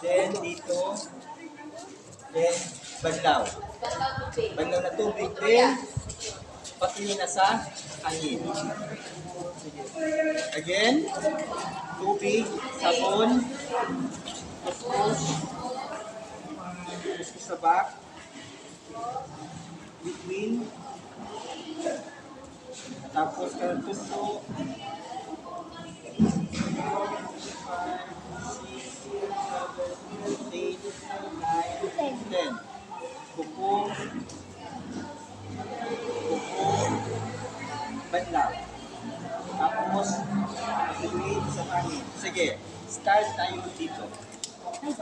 Then dito, then banlaw. Banlaw na tubig din, pati na sa hangin. Again, tubig, sabon, kuskus, kuskus sa back, between, tapos ka tuso, 10. Kuko. Kuko. Banlaw. Tapos, pag-wait sa hangin. Sige, start tayo dito. Ay,